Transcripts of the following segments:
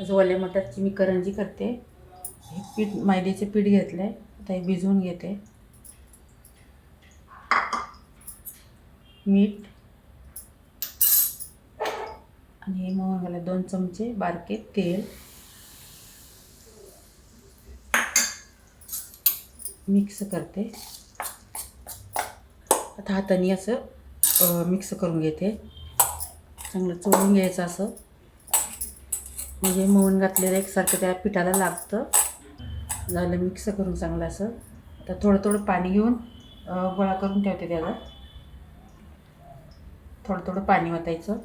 आज ओल्या मटारची मी करंजी करते. हे पीठ मैद्याचे पीठ घेतलं आहे आता हे भिजवून घेते. मीठ. आणि हे मग मला दोन चमचे बारके तेल. मिक्स करते. आता हाताने असं मिक्स करून घेते. चांगलं चोळून घ्यायचं असं. म्हणजे मोहन घातलेलं एकसारखं त्या पिठाला लागतं. झालं मिक्स करून चांगलं असं. आता थोडं थोडं पाणी घेऊन गोळा करून ठेवते त्याला. थोडं थोडं पाणी वाटायचं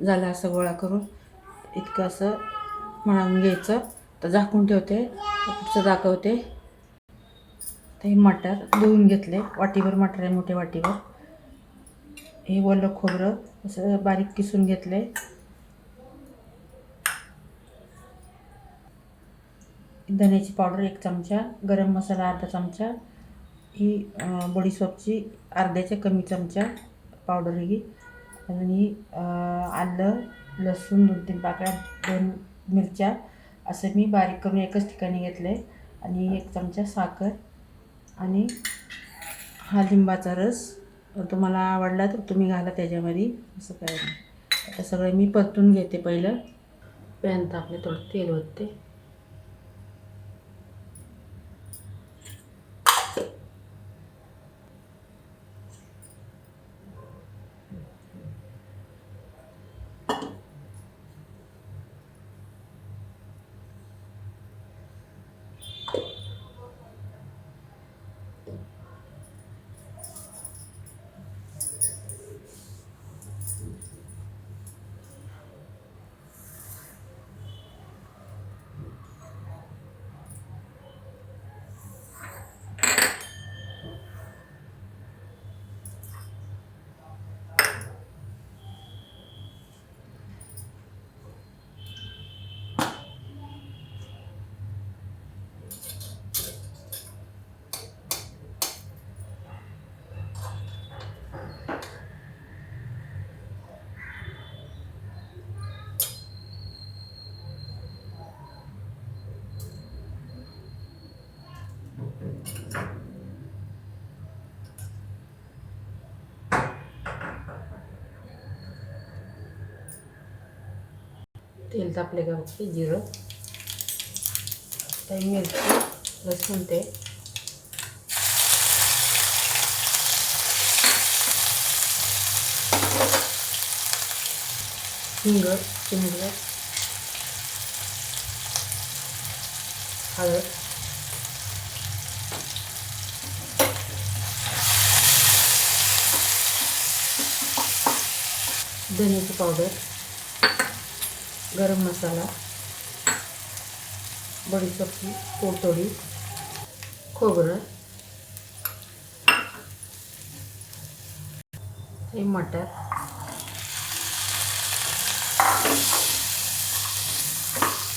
झालं असं गोळा करून इतकं असं मळून घ्यायचं. तर झाकून ठेवते पुढचं दाखवते. ते मटर धुवून घेतले वाटीवर मटर आहे मोठ्या वाटीवर हे ओलं खोबरं असं बारीक किसून घेतले धण्याची पावडर एक चमचा गरम मसाला अर्धा चमचा ही बडीसोपची अर्ध्याच्या कमी चमचा पावडर ही. आणि आलं लसूण दोन तीन पाकळ्या दोन मिरच्या असं मी बारीक करून एकच ठिकाणी घेतलं आहे आणि एक चमचा साखर आणि हा लिंबाचा रस. तुम्हाला आवडला तर तुम्ही घाला त्याच्यामध्ये. असं काय नाही आता सगळं मी परतून घेते पहिलं. पॅन तापले थोडं तेल होते तेल तापले का बघते जिरं. काही मिरची लसूण ते. हिंग चिमडं हळद. धन्याची पावडर गरम मसाला बडीशेपची पोटोडी खोबरं हे मटर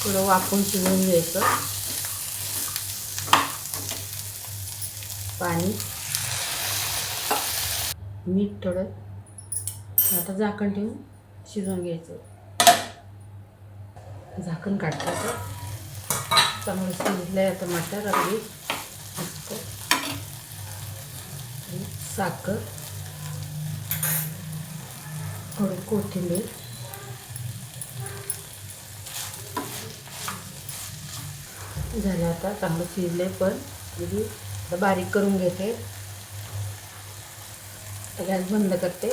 थोडं वाकून शिजवून घ्यायचं. पाणी मीठ थोडं आता झाकण ठेवून शिजवून घ्यायचं. झाकण काढतात चांगलं शिजलं आहे आता मटर अगदी साखर. थोडं कोथिंबीर. झालं आता चांगलं शिजले पण. अगदी आता बारीक करून घेते. गॅस बंद करते.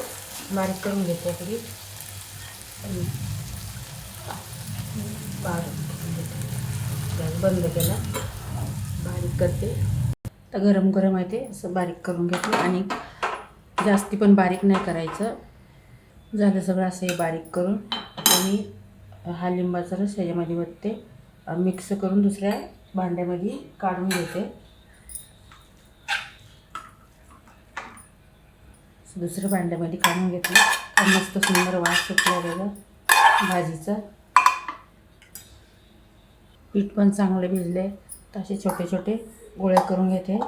बारीक करून घेते आपली बारीक बंद केला. बारीक करते. तर गरम गरम आहे ते असं बारीक करून घेते. आणि जास्ती पण बारीक नाही करायचं. झालं सगळं असं हे बारीक करून. आणि हा लिंबाचा रस ह्याच्यामध्ये वतते. मिक्स करून दुसऱ्या भांड्यामध्ये काढून घेते. दुसऱ्या भांड्यामध्ये काढून घेतलं. का मस्त सुंदर वास सुटला त्याचा भाजीचा. पीठ पण चांगले भिजले तर असे छोटे छोटे गोळे करून घेते.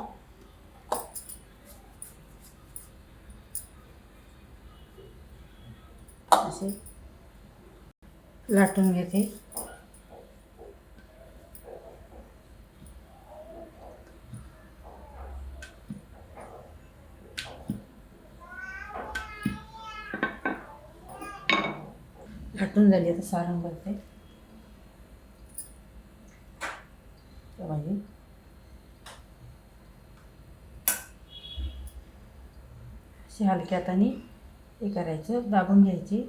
असे. लाटून घेते. लाटून झाली आता सारंग करते भाजी असे हलक्या हाताने हे करायचं दाबून घ्यायची.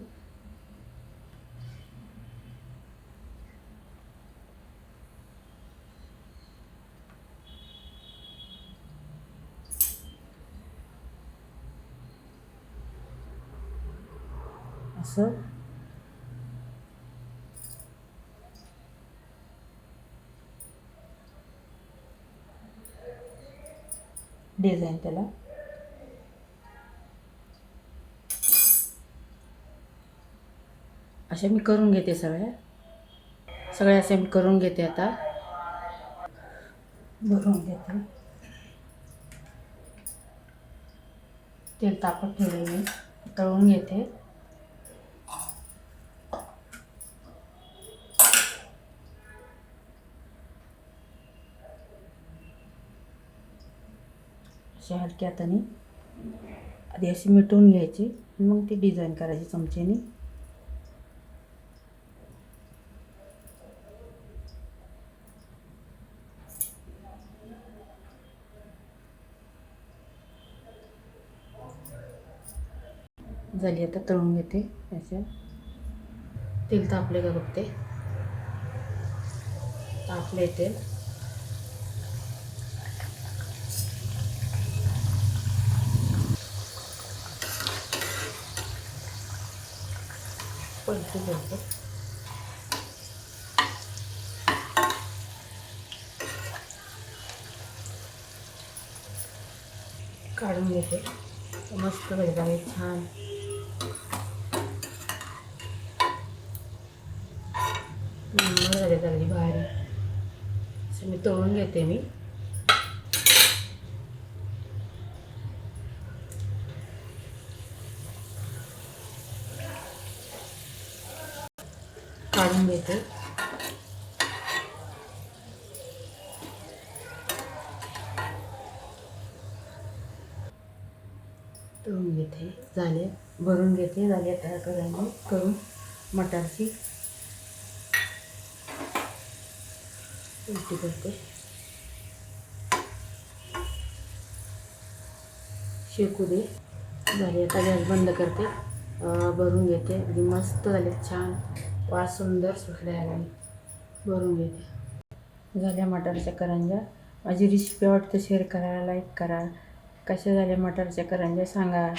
असं. डिझाईन त्याला. अशा मी करून घेते सगळ्या. सगळ्या असे मी करून घेते आता. भरून घेते. तेल तापत ठेवले मी. तळून घेते. अशा हलक्या हाताने आधी अशी मिटवून घ्यायची. मग ती डिझाईन करायची चमच्याने झाली आता तळून घेते. अशा. तेल तापले का बघते. तापले तेल. पलटी करते. काढून घेते. मस्त पाहिजे आहे छान. नंबर झाले चांगली भारी. असं मी तळून घेते मी काढून घेते तळून घेते झाले. भरून घेते झाले आता करायला करून मटारची उलटी करते. शेकू दे. झाले आता गॅस बंद करते. भरून घेते. आणि मस्त झाले छान. वास सुंदर सुटले भरून घेते. झाल्या मटारच्या करंज्या. माझी रेसिपी वाटतं शेअर करा लाईक करा. कशा झाल्या मटारच्या करंज्या सांगा.